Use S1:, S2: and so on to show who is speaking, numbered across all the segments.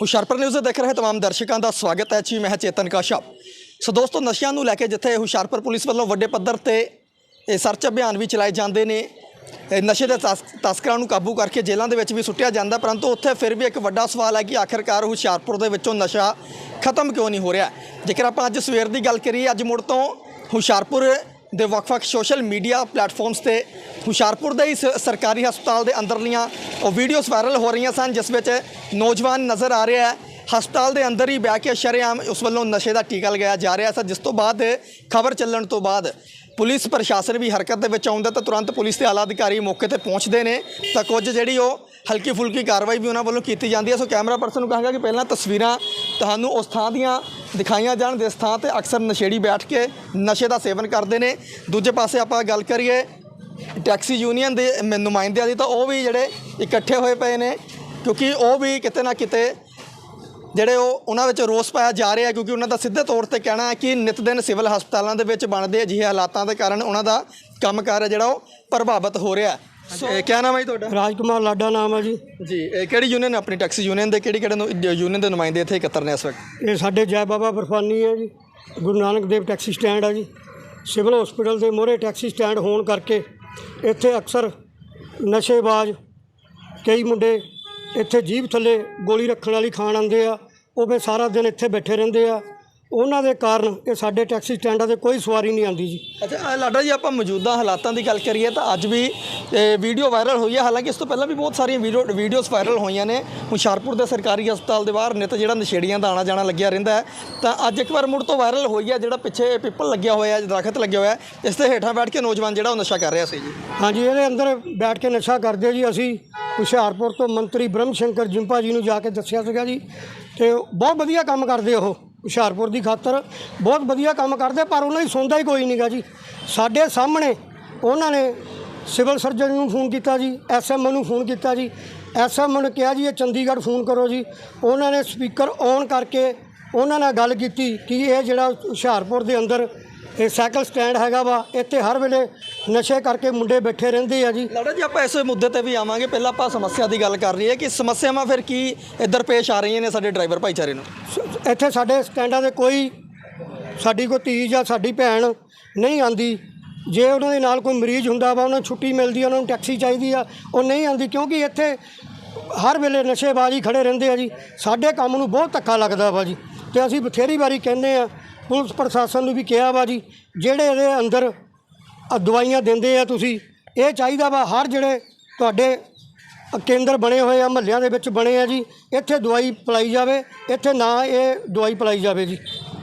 S1: Hoshiarpur news ਦੇਖ ਰਹੇ तमाम ਦਰਸ਼ਕਾਂ ਦਾ ਸਵਾਗਤ ਹੈ ਜੀ ਮੈਂ ਹਾਂ ਚੇਤਨ ਕਾਸ਼ਾ ਸੋ ਦੋਸਤੋ ਨਸ਼ਿਆਂ ਨੂੰ ਲੈ ਕੇ ਜਿੱਥੇ ਹੁਸ਼ਿਆਰਪੁਰ ਪੁਲਿਸ ਵੱਲੋਂ ਵੱਡੇ ਪੱਧਰ ਤੇ ਇਹ ਸਰਚ ਅਭਿਆਨ ਵੀ ਚਲਾਏ ਜਾਂਦੇ ਨੇ ਇਹ ਨਸ਼ੇ ਦੇ ਤਸ- ਤਸਕਰਾਂ ਨੂੰ ਕਾਬੂ ਕਰਕੇ ਜੇਲ੍ਹਾਂ ਦੇ ਵਿੱਚ ਵੀ ਸੁੱਟਿਆ ਜਾਂਦਾ ਪਰੰਤੂ ਉੱਥੇ ਫਿਰ ਵੀ ਇੱਕ ਵੱਡਾ ਸਵਾਲ ਹੈ ਕਿ ਆਖਿਰਕਾਰ ਹੁਸ਼ਿਆਰਪੁਰ ਦੇ ਵਿੱਚੋਂ ਨਸ਼ਾ ਖਤਮ ਕਿਉਂ ਨਹੀਂ ਹੋ ਰਿਹਾ ਜੇਕਰ ਆਪਾਂ ਅੱਜ ਸਵੇਰ ਦੀ ਗੱਲ ਕਰੀਏ ਅੱਜ ਮੁੜ ਤੋਂ ਹੁਸ਼ਿਆਰਪੁਰ ਦੇ ਵੱਖ-ਵੱਖ ਸੋਸ਼ਲ ਮੀਡੀਆ ਪਲੇਟਫਾਰਮਸ ਤੇ ਹੁਸ਼ਿਆਰਪੁਰ ਦੇ ਇਸ ਸਰਕਾਰੀ ਹਸਪਤਾਲ ਦੇ ਅੰਦਰਲੀਆਂ ਉਹ ਵੀਡੀਓਜ਼ ਵਾਇਰਲ ਹੋ ਰਹੀਆਂ ਸਨ ਜਿਸ ਵਿੱਚ ਨੌਜਵਾਨ ਨਜ਼ਰ ਆ ਰਿਹਾ ਹੈ। ਹਸਪਤਾਲ ਦੇ ਅੰਦਰ ਹੀ ਬਹਿ ਕੇ ਸ਼ਰੇਆਮ ਉਸ ਵੱਲੋਂ ਨਸ਼ੇ ਦਾ ਟੀਕਾ ਲਗਾਇਆ ਜਾ ਰਿਹਾ ਸੀ ਜਿਸ ਤੋਂ ਬਾਅਦ ਖਬਰ ਚੱਲਣ ਤੋਂ ਬਾਅਦ ਪੁਲਿਸ ਪ੍ਰਸ਼ਾਸਨ ਵੀ ਹਰਕਤ ਦੇ ਵਿੱਚ ਆਉਂਦਾ ਤਾਂ ਤੁਰੰਤ ਪੁਲਿਸ ਦੇ ਆਲਾ ਅਧਿਕਾਰੀ ਮੌਕੇ ਤੇ ਪਹੁੰਚਦੇ ਨੇ। ਤਾਂ ਕੁਝ ਜਿਹੜੀ ਉਹ ਹਲਕੀ ਫੁਲਕੀ ਕਾਰਵਾਈ ਵੀ ਉਹਨਾਂ ਵੱਲੋਂ ਕੀਤੀ ਜਾਂਦੀ ਹੈ। ਸੋ ਕੈਮਰਾ ਪਰਸਨ ਨੂੰ ਕਹਾਂਗਾ ਕਿ ਪਹਿਲਾਂ ਤਸਵੀਰਾਂ ਤੁਹਾਨੂੰ ਉਸ ਥਾਂ ਦੀਆਂ ਦਿਖਾਈਆਂ ਜਾਣ। ਜਿਸ ਥਾਂ ਤੇ ਅਕਸਰ ਨਸ਼ੇੜੀ ਬੈਠ ਕੇ ਨਸ਼ੇ ਦਾ ਸੇਵਨ ਕਰਦੇ ਨੇ। ਦੂਜੇ ਪਾਸੇ ਆਪਾਂ ਗੱਲ ਕਰੀਏ ਟੈਕਸੀ ਯੂਨੀਅਨ ਦੇ ਨੁਮਾਇੰਦਿਆਂ ਦੀ ਤਾਂ ਉਹ ਵੀ ਜਿਹੜੇ ਇਕੱਠੇ ਹੋਏ ਪਏ ਨੇ। ਕਿਉਂਕਿ ਉਹ ਵੀ ਕਿਤੇ ਨਾ ਕਿਤੇ ਜਿਹੜੇ ਉਹ ਉਹਨਾਂ ਵਿੱਚ ਰੋਸ ਪਾਇਆ ਜਾ ਰਿਹਾ ਕਿਉਂਕਿ ਉਹਨਾਂ ਦਾ ਸਿੱਧੇ ਤੌਰ ਤੇ ਕਹਿਣਾ ਹੈ ਕਿ ਨਿਤ ਦਿਨ ਸਿਵਲ ਹਸਪਤਾਲਾਂ ਦੇ ਵਿੱਚ ਬਣਦੇ ਅਜਿਹੇ ਹਾਲਾਤਾਂ ਦੇ ਕਾਰਨ ਉਹਨਾਂ ਦਾ ਕੰਮਕਾਰ ਹੈ ਜਿਹੜਾ ਉਹ ਪ੍ਰਭਾਵਿਤ ਹੋ ਰਿਹਾ ਹੈ। ਕਿਆ ਨਾਮ ਹੈ ਜੀ ਤੁਹਾਡਾ?
S2: ਰਾਜਕੁਮਾਰ ਲਾਡਾ ਨਾਮ ਹੈ ਜੀ।
S1: ਜੀ ਇਹ ਕਿਹੜੀ ਯੂਨੀਅਨ ਆਪਣੀ ਟੈਕਸੀ ਯੂਨੀਅਨ ਦੇ? ਕਿਹੜੀ ਕਿਹੜੇ ਯੂਨੀਅਨ ਦੇ ਨੁਮਾਇੰਦੇ ਇੱਥੇ ਇਕੱਤਰ ਨੇ ਇਸ ਵਕਤ?
S2: ਇਹ ਸਾਡੇ ਜੈ ਬਾਬਾ ਬਰਫਾਨੀ ਹੈ ਜੀ। ਗੁਰੂ ਨਾਨਕ ਦੇਵ ਟੈਕਸੀ ਸਟੈਂਡ ਹੈ ਜੀ। ਸਿਵਲ ਹਸਪੀਟਲ ਦੇ ਮੋਹਰੇ ਟੈਕਸੀ ਸਟੈਂਡ ਹੋਣ ਕਰਕੇ ਇੱਥੇ ਅਕਸਰ ਨਸ਼ੇਬਾਜ਼ ਕਈ ਮੁੰਡੇ ਇੱਥੇ ਜੀਭ ਥੱਲੇ ਗੋਲੀ ਰੱਖਣ ਵਾਲੀ ਖਾਣ ਆਉਂਦੇ ਆ, ਉਹ ਵੀ ਸਾਰਾ ਦਿਨ ਇੱਥੇ ਬੈਠੇ ਰਹਿੰਦੇ ਆ। ਉਹਨਾਂ ਦੇ ਕਾਰਨ ਇਹ ਸਾਡੇ ਟੈਕਸੀ ਸਟੈਂਡਾਂ ਤੇ ਕੋਈ ਸਵਾਰੀ ਨਹੀਂ ਆਉਂਦੀ ਜੀ।
S1: ਅੱਛਾ ਅ, ਲਾਡਾ ਜੀ ਆਪਾਂ ਮੌਜੂਦਾ ਹਾਲਾਤਾਂ ਦੀ ਗੱਲ ਕਰੀਏ ਤਾਂ ਅੱਜ ਵੀ ਇਹ ਵੀਡੀਓ ਵਾਇਰਲ ਹੋਈ ਹੈ। ਹਾਲਾਂਕਿ ਇਸ ਤੋਂ ਪਹਿਲਾਂ ਵੀ ਬਹੁਤ ਸਾਰੀਆਂ ਵੀਡੀਓ ਵੀਡੀਓਜ਼ ਵਾਇਰਲ ਹੋਈਆਂ ਨੇ। ਹੁਸ਼ਿਆਰਪੁਰ ਦੇ ਸਰਕਾਰੀ ਹਸਪਤਾਲ ਦੇ ਬਾਹਰ ਨਿਤ ਜਿਹੜਾ ਨਸ਼ੇੜੀਆਂ ਦਾ ਆਣਾ ਜਾਣਾ ਲੱਗਿਆ ਰਹਿੰਦਾ ਹੈ। ਤਾਂ ਅੱਜ ਇੱਕ ਵਾਰ ਮੁੜ ਤੋਂ ਵਾਇਰਲ ਹੋਈ ਹੈ ਜਿਹੜਾ ਪਿੱਛੇ ਪਿੱਪਲ ਲੱਗਿਆ ਹੋਇਆ ਹੈ ਦਰਖਤ ਲੱਗਿਆ ਹੋਇਆ ਹੈ। ਇਸ ਦੇ ਹੇਠਾਂ ਬੈਠ ਕੇ ਨੌਜਵਾਨ ਜਿਹੜਾ ਉਹ ਨਸ਼ਾ ਕਰ ਰਿਹਾ ਸੀ ਜੀ।
S2: ਹਾਂਜੀ ਇਹਦੇ ਅੰਦਰ ਬੈਠ ਕੇ ਨਸ਼ਾ ਕਰਦੇ ਜੀ ਅਸੀਂ। ਹੁਸ਼ਿਆਰਪੁਰ ਤੋਂ ਮੰਤਰੀ ਬ੍ਰਹਮ ਸ਼ੰਕਰ ਜਿੰਪਾ ਜੀ ਨੂੰ ਜਾ ਕੇ ਦੱਸਿਆ ਸੀਗਾ ਜੀ। ਤੇ ਬਹੁਤ ਵਧੀਆ ਕੰਮ ਕਰਦੇ ਉਹ। ਹੁਸ਼ਿਆਰਪੁਰ ਦੀ ਖਾਤਰ। ਬਹੁਤ ਵਧੀਆ ਕੰਮ ਕਰਦੇ, ਪਰ ਉਹਨਾਂ ਦੀ ਸੁਣਦਾ ਹੀ ਕੋਈ ਨਹੀਂਗਾ ਜੀ। ਸਾਡੇ ਸਾਹਮਣੇ ਉਹਨਾਂ ਨੇ ਸਿਵਲ ਸਰਜਨ ਨੂੰ ਫੋਨ ਕੀਤਾ ਜੀ ਐਸਐਮਓ ਨੂੰ ਫੋਨ ਕੀਤਾ ਜੀ। ਐਸਐਮਓ ਨੇ ਕਿਹਾ ਜੀ, ਇਹ ਚੰਡੀਗੜ੍ਹ ਫੋਨ ਕਰੋ ਜੀ। ਉਹਨਾਂ ਨੇ ਸਪੀਕਰ ਔਨ ਕਰਕੇ ਉਹਨਾਂ ਨਾਲ ਗੱਲ ਕੀਤੀ ਕਿ ਇਹ ਜਿਹੜਾ ਹੁਸ਼ਿਆਰਪੁਰ ਦੇ ਅੰਦਰ ਇਹ ਸਾਈਕਲ ਸਟੈਂਡ ਹੈਗਾ ਵਾ, ਇੱਥੇ ਹਰ ਵੇਲੇ ਨਸ਼ੇ ਕਰਕੇ ਮੁੰਡੇ ਬੈਠੇ ਰਹਿੰਦੇ ਆ ਜੀ।
S1: ਲਾਡਾ ਜੀ ਆਪਾਂ ਇਸ ਮੁੱਦੇ ਤੇ ਵੀ ਆਵਾਂਗੇ। ਪਹਿਲਾਂ ਆਪਾਂ ਸਮੱਸਿਆ ਦੀ ਗੱਲ ਕਰ ਰਹੀ ਹੈ ਕਿ ਸਮੱਸਿਆਵਾਂ ਫਿਰ ਕੀ ਇੱਧਰ ਪੇਸ਼ ਆ ਰਹੀਆਂ ਨੇ ਸਾਡੇ ਡਰਾਈਵਰ ਭਾਈਚਾਰੇ ਨੂੰ?
S2: ਸ- ਇੱਥੇ ਸਾਡੇ ਸਟੈਂਡਾਂ ਦੇ ਕੋਈ ਸਾਡੀ ਕੋਈ ਧੀ ਜਾਂ ਸਾਡੀ ਭੈਣ ਨਹੀਂ ਆਂਦੀ। ਜੇ ਉਹਨਾਂ ਦੇ ਨਾਲ ਕੋਈ ਮਰੀਜ਼ ਹੁੰਦਾ ਵਾ ਉਹਨਾਂ ਨੂੰ ਛੁੱਟੀ ਮਿਲਦੀ ਆ ਉਹਨਾਂ ਨੂੰ ਟੈਕਸੀ ਚਾਹੀਦੀ ਆ ਉਹ ਨਹੀਂ ਆਂਦੀ ਕਿਉਂਕਿ ਇੱਥੇ ਹਰ ਵੇਲੇ ਨਸ਼ੇਬਾਜ਼ੀ ਖੜੇ ਰਹਿੰਦੇ ਆ ਜੀ। ਸਾਡੇ ਕੰਮ ਨੂੰ ਬਹੁਤ ਧੱਕਾ ਲੱਗਦਾ ਵਾ ਜੀ। ਤੇ ਅਸੀਂ ਬਥੇਰੀ ਵਾਰੀ ਕਹਿੰਦੇ ਆ ਪੁਲਿਸ ਪ੍ਰਸ਼ਾਸਨ ਨੂੰ ਵੀ ਕਿਹਾ ਵਾ ਜੀ ਜਿਹੜੇ ਇਹਦੇ ਅੰਦਰ ਆ ਦਵਾਈਆਂ ਦਿੰਦੇ ਆ ਤੁਸੀਂ। ਇਹ ਚਾਹੀਦਾ ਵਾ ਹਰ ਜਿਹੜੇ ਤੁਹਾਡੇ ਕੇਂਦਰ ਬਣੇ ਹੋਏ ਆ, ਮਹੱਲਿਆਂ ਦੇ ਵਿੱਚ ਬਣੇ ਆ ਜੀ, ਇੱਥੇ ਦਵਾਈ ਪਲਾਈ ਜਾਵੇ, ਇੱਥੇ ਨਾ ਇਹ ਦਵਾਈ ਪਲਾਈ ਜਾਵੇ ਜੀ।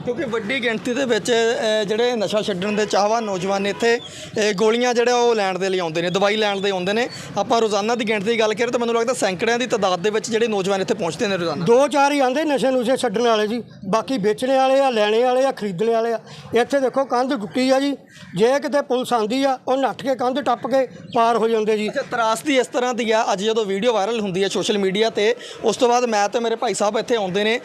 S1: ਕਿਉਂਕਿ ਵੱਡੀ ਗਿਣਤੀ ਦੇ ਵਿੱਚ ਅ, ਜਿਹੜੇ ਨਸ਼ਾ ਛੱਡਣ ਦੇ ਚਾਹਵਾਨ ਨੌਜਵਾਨ ਇੱਥੇ ਅ, ਗੋਲੀਆਂ ਜਿਹੜੇ ਉਹ ਲੈਣ ਦੇ ਲਈ ਆਉਂਦੇ ਨੇ ਦਵਾਈ ਲੈਣ ਦੇ ਆਉਂਦੇ ਨੇ। ਆਪਾਂ ਰੋਜ਼ਾਨਾ ਦੀ ਗਿਣਤੀ ਦੀ ਗੱਲ ਕਰੀਏ ਤਾਂ ਮੈਨੂੰ ਲੱਗਦਾ ਸੈਂਕੜਿਆਂ ਦੀ ਤਾਦਾਦ ਦੇ ਵਿੱਚ ਜਿਹੜੇ ਨੌਜਵਾਨ ਇੱਥੇ ਪਹੁੰਚਦੇ ਨੇ ਰੋਜ਼ਾਨਾ।
S2: ਦੋ ਚਾਰ ਹੀ ਆਂਦੇ ਨਸ਼ੇ ਨੁਸ਼ੇ ਛੱਡਣ ਵਾਲੇ ਜੀ ਬਾਕੀ ਵੇਚਣੇ ਵਾਲੇ ਆ ਲੈਣੇ ਵਾਲੇ ਆ ਖਰੀਦਣੇ ਵਾਲੇ ਆ। ਇੱਥੇ ਦੇਖੋ ਕੰਧ ਟੁੱਟੀ ਆ ਜੀ ਜੇ ਕਿਤੇ ਪੁਲਿਸ ਆਂਦੀ ਆ ਉਹ ਨੱਠ ਕੇ ਕੰਧ ਟੱਪ ਕੇ ਪਾਰ ਹੋ ਜਾਂਦੇ ਜੀ।
S1: ਅੱਛਾ ਤਰਾਸਦੀ ਇਸ ਤਰ੍ਹਾਂ ਦੀ ਆ ਅੱਜ ਜਦੋਂ ਵੀਡੀਓ ਵਾਇਰਲ ਹੁੰਦੀ ਹੈ ਸੋਸ਼ਲ ਮੀਡੀਆ ਤੇ ਉਸ ਤੋਂ ਬਾਅਦ ਮੈਂ ਤੇ ਮੇਰੇ ਭਾਈ ਸਾਹਿਬ ਇੱਥੇ ਆਉਂਦੇ ਨੇ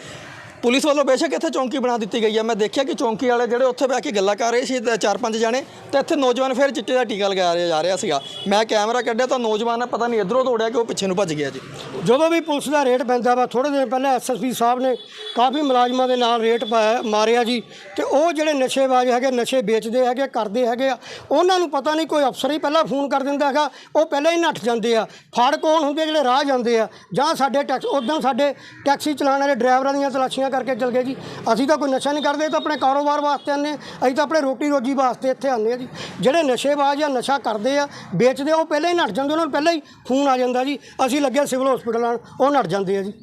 S1: ਪੁਲਿਸ ਵੱਲੋਂ ਬੇਸ਼ੱਕ ਇੱਥੇ ਚੌਂਕੀ ਬਣਾ ਦਿੱਤੀ ਗਈ ਹੈ। ਮੈਂ ਦੇਖਿਆ ਕਿ ਚੌਂਕੀ ਵਾਲੇ ਜਿਹੜੇ ਉੱਥੇ ਬਹਿ ਕੇ ਗੱਲਾਂ ਕਰ ਰਹੇ ਸੀ, ਤੇ ਚਾਰ ਪੰਜ ਜਾਣੇ, ਤੇ ਇੱਥੇ ਨੌਜਵਾਨ ਫਿਰ ਚਿੱਟੇ ਦਾ ਟੀਕਾ ਲਗਾ ਰਿਹਾ ਜਾ ਰਿਹਾ ਸੀਗਾ। ਮੈਂ ਕੈਮਰਾ ਕੱਢਿਆ ਤਾਂ ਨੌਜਵਾਨ ਨੇ ਪਤਾ ਨਹੀਂ ਇਧਰੋਂ ਤੋੜਿਆ ਕਿ ਉਹ ਪਿੱਛੇ ਨੂੰ ਭੱਜ ਗਿਆ ਜੀ।
S2: ਜਦੋਂ ਵੀ ਪੁਲਿਸ ਦਾ ਰੇਟ ਪੈਂਦਾ ਵਾ ਥੋੜੇ ਦਿਨ ਪਹਿਲਾਂ ਐਸਐਸਪੀ ਸਾਹਿਬ ਨੇ ਕਾਫੀ ਮੁਲਾਜ਼ਮਾਂ ਦੇ ਨਾਲ ਰੇਟ ਪਾਇਆ ਮਾਰਿਆ ਜੀ। ਤੇ ਉਹ ਜਿਹੜੇ ਨਸ਼ੇਬਾਜ਼ ਹੈਗੇ, ਨਸ਼ੇ ਵੇਚਦੇ ਹੈਗੇ, ਕਰਦੇ ਹੈਗੇ ਆ, ਉਹਨਾਂ ਨੂੰ ਪਤਾ ਨਹੀਂ ਕੋਈ ਅਫਸਰ ਹੀ ਪਹਿਲਾਂ ਫੋਨ ਕਰ ਦਿੰਦਾ ਹੈਗਾ, ਉਹ ਪਹਿਲਾਂ ਹੀ ਨੱਠ ਜਾਂਦੇ ਆ। ਫੜ ਕੌਣ ਹੁੰਦੇ ਜਿਹੜੇ ਰਾਹ ਜਾਂਦੇ ਆ? ਜਾਂ ਸਾਡੇ ਟੈਕਸ ਉਦੋਂ ਸਾਡੇ ਟੈਕਸੀ ਚਲਾਉਣ ਵਾਲੇ ਡਰਾਈਵਰਾਂ ਦੀਆਂ ਤਲਾਸ਼ੀਆਂ ਕਰਕੇ ਚਲ ਗਏ ਜੀ। ਅਸੀਂ ਤਾਂ ਕੋਈ ਨਸ਼ਾ ਨਹੀਂ ਕਰਦੇ, ਇਹ ਤਾਂ ਆਪਣੇ ਕਾਰੋਬਾਰ ਵਾਸਤੇ ਆਉਂਦੇ ਹਾਂ। ਅਸੀਂ ਤਾਂ ਆਪਣੇ ਰੋਟੀ ਰੋਜੀ ਵਾਸਤੇ ਇੱਥੇ ਆਉਂਦੇ ਆ ਜੀ। ਜਿਹੜੇ ਨਸ਼ੇਬਾਜ਼ ਜਾਂ ਨਸ਼ਾ ਕਰਦੇ ਆ, ਵੇਚਦੇ ਆ, ਉਹ ਪਹਿਲਾਂ ਹੀ ਨੱਠ ਜਾਂਦੇ, ਉਹਨਾਂ ਨੂੰ ਪਹਿਲਾਂ ਹੀ ਫੋਨ ਆ ਜਾਂਦਾ ਜੀ। ਅਸੀਂ ਲੱਗੇ ਸਿਵਲ ਹਸਪੀਟਲ ਆਉਣ ਉਹ ਨੱਠ ਜਾਂਦੇ ਆ ਜੀ।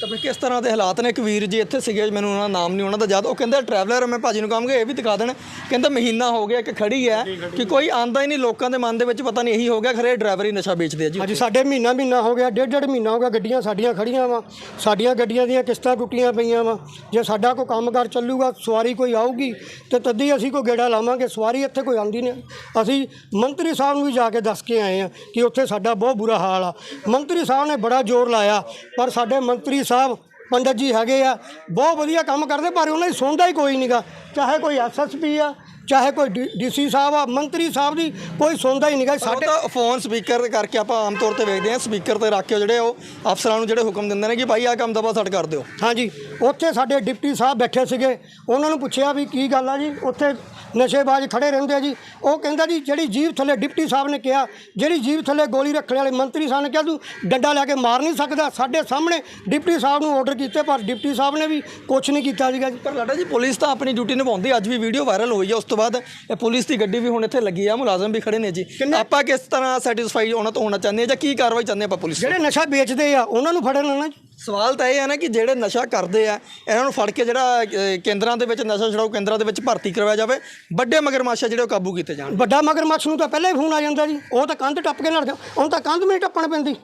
S1: ਤਾਂ ਫਿਰ ਕਿਸ ਤਰ੍ਹਾਂ ਦੇ ਹਾਲਾਤ ਨੇ? ਇੱਕ ਵੀਰ ਜੀ ਇੱਥੇ ਸੀਗੇ ਮੈਨੂੰ ਉਹਨਾਂ ਦਾ ਨਾਮ ਨਹੀਂ ਉਹਨਾਂ ਦਾ ਯਾਦ। ਉਹ ਕਹਿੰਦੇ ਟਰੈਵਲਰ ਮੈਂ ਭਾਜੀ ਨੂੰ ਕਹਾਂਗਾ ਇਹ ਵੀ ਦਿਖਾ ਦੇਣ। ਕਹਿੰਦਾ ਮਹੀਨਾ ਹੋ ਗਿਆ ਇੱਕ ਖੜੀ ਹੈ ਕਿ ਕੋਈ ਆਂਦਾ ਹੀ ਨਹੀਂ ਲੋਕਾਂ ਦੇ ਮਨ ਦੇ ਵਿੱਚ ਪਤਾ ਨਹੀਂ ਇਹੀ ਹੋ ਗਿਆ ਖਰੇ ਡਰਾਈਵਰ ਹੀ ਨਸ਼ਾ ਵੇਚਦੇ ਆ ਜੀ
S2: ਅੱਜ ਸਾਡੇ ਮਹੀਨਾ ਮਹੀਨਾ ਹੋ ਗਿਆ ਡੇਢ ਡੇਢ ਮਹੀਨਾ ਹੋ ਗਿਆ ਗੱਡੀਆਂ ਸਾਡੀਆਂ ਖੜੀਆਂ ਵਾ। ਸਾਡੀਆਂ ਗੱਡੀਆਂ ਦੀਆਂ ਕਿਸ਼ਤਾਂ ਟੁੱਟੀਆਂ ਪਈਆਂ ਵਾ। ਜੇ ਸਾਡਾ ਕੋਈ ਕੰਮਕਾਰ ਚੱਲੂਗਾ ਸਵਾਰੀ ਕੋਈ ਆਊਗੀ ਤੇ ਤੱਦੀ ਅਸੀਂ ਕੋਈ ਗੇੜਾ ਲਾਵਾਂਗੇ ਸਵਾਰੀ ਇੱਥੇ ਕੋਈ ਆਉਂਦੀ ਨਹੀਂ। ਅਸੀਂ ਮੰਤਰੀ ਸਾਹਿਬ ਨੂੰ ਵੀ ਜਾ ਕੇ ਦੱਸ ਕੇ ਆਏ ਆ ਕਿ ਉੱਥੇ ਸਾਡਾ ਬਹੁਤ ਬੁਰਾ ਹਾਲ ਆ। ਮੰਤਰੀ ਸਾਹਿਬ ਨੇ ਬੜਾ ਜ਼ੋਰ ਲਾਇਆ ਪਰ ਸਾਡੇ ਮੰਤਰੀ ਸਾਹਿਬ, ਪੰਡਤ ਜੀ ਹੈਗੇ ਆ, ਬਹੁਤ ਵਧੀਆ ਕੰਮ ਕਰਦੇ, ਪਰ ਉਹਨਾਂ ਦੀ ਸੁਣਦਾ ਹੀ ਕੋਈ ਨਹੀਂਗਾ ਚਾਹੇ ਕੋਈ ਐਸਐਸਪੀ ਆ ਚਾਹੇ ਕੋਈ ਡੀਸੀ ਸਾਹਿਬ ਆ ਮੰਤਰੀ ਸਾਹਿਬ ਦੀ ਕੋਈ ਸੁਣਦਾ ਹੀ ਨਹੀਂਗਾ
S1: ਸਾਡੇ ਤਾਂ ਫੋਨ ਸਪੀਕਰ ਕਰਕੇ ਆਪਾਂ ਆਮ ਤੌਰ ਤੇ ਵੇਖਦੇ ਹਾਂ ਸਪੀਕਰ ਤੇ ਰੱਖ ਕੇ ਜਿਹੜੇ ਉਹ ਅਫਸਰਾਂ ਨੂੰ ਜਿਹੜੇ ਹੁਕਮ ਦਿੰਦੇ ਨੇ ਕਿ ਭਾਈ ਆਹ ਕੰਮ ਦਬਾ ਸੜ ਕਰ ਦਿਓ।
S2: ਹਾਂਜੀ ਉੱਥੇ ਸਾਡੇ ਡਿਪਟੀ ਸਾਹਿਬ ਬੈਠੇ ਸੀਗੇ। ਉਹਨਾਂ ਨੂੰ ਪੁੱਛਿਆ ਵੀ ਕੀ ਗੱਲ ਆ ਜੀ? ਉੱਥੇ ਨਸ਼ੇਬਾਜ਼ ਖੜੇ ਰਹਿੰਦੇ ਆ ਜੀ। ਉਹ ਕਹਿੰਦਾ ਜੀ ਜਿਹੜੀ ਜੀਭ ਥੱਲੇ ਡਿਪਟੀ ਸਾਹਿਬ ਨੇ ਕਿਹਾ ਜਿਹੜੀ ਜੀਭ ਥੱਲੇ ਗੋਲੀ ਰੱਖਣ ਵਾਲੇ ਮੰਤਰੀ ਸਾਹਿਬ ਨੇ ਕਿਹਾ ਤੂੰ ਡੰਡਾ ਲੈ ਕੇ ਮਾਰ ਨਹੀਂ ਸਕਦਾ। ਸਾਡੇ ਸਾਹਮਣੇ ਡਿਪਟੀ ਸਾਹਿਬ ਨੂੰ ਆਰਡਰ ਕੀਤੇ ਪਰ ਡਿਪਟੀ ਸਾਹਿਬ ਨੇ ਵੀ ਕੁਝ ਨਹੀਂ ਕੀਤਾ ਸੀਗਾ ਜੀ।
S1: ਪਰ ਲਾਡਾ ਜੀ ਪੁਲਿਸ ਤਾਂ ਆਪਣੀ ਡਿਊਟੀ ਨਿਭਾਉਂਦੀ ਅੱਜ ਵੀ ਵੀਡੀਓ ਵਾਇਰਲ ਹੋਈ ਹੈ ਉਸ ਤੋਂ ਬਾਅਦ ਇਹ ਪੁਲਿਸ ਦੀ ਗੱਡੀ ਵੀ ਹੁਣ ਇੱਥੇ ਲੱਗੀ ਆ ਮੁਲਾਜ਼ਮ ਵੀ ਖੜੇ ਨੇ ਜੀ। ਆਪਾਂ ਕਿਸ ਤਰ੍ਹਾਂ ਸੈਟੀਸਫਾਈ ਉਹਨਾਂ ਤੋਂ ਹੋਣਾ ਚਾਹੁੰਦੇ ਹਾਂ ਜਾਂ ਕੀ ਕਾਰਵਾਈ ਚਾਹੁੰਦੇ ਆਪਾਂ ਪੁਲਿਸ
S2: ਜਿਹੜੇ ਨਸ਼ਾ ਵੇਚਦੇ ਆ ਉਹਨਾਂ ਨੂੰ ਫੜਨ ਨਾ
S1: ਸਵਾਲ ਤਾਂ ਇਹ ਹੈ ਨਾ ਕਿ ਜਿਹੜੇ ਨਸ਼ਾ ਕਰਦੇ ਆ ਇਹਨਾਂ ਨੂੰ ਫੜ ਕੇ ਜਿਹੜਾ ਕੇਂਦਰਾਂ ਦੇ ਵਿੱਚ ਨਸ਼ਾ ਛਡਾਓ ਕੇਂਦਰਾਂ ਦੇ ਵਿੱਚ ਭਰਤੀ ਕਰਵਾਇਆ ਜਾਵੇ ਵੱਡੇ ਮਗਰਮੱਛ ਆ ਜਿਹੜੇ ਉਹ ਕਾਬੂ ਕੀਤੇ ਜਾਣ।
S2: ਵੱਡਾ ਮਗਰਮੱਛ ਨੂੰ ਤਾਂ ਪਹਿਲਾਂ ਹੀ ਫੋਨ ਆ ਜਾਂਦਾ ਜੀ ਉਹ ਤਾਂ ਕੰਧ ਟੱਪ ਕੇ ਲੜ ਜਾ ਉਹਨੂੰ ਤਾਂ ਕੰਧ ਵੀ ਟੱਪਣ ਪੈਂਦੀ।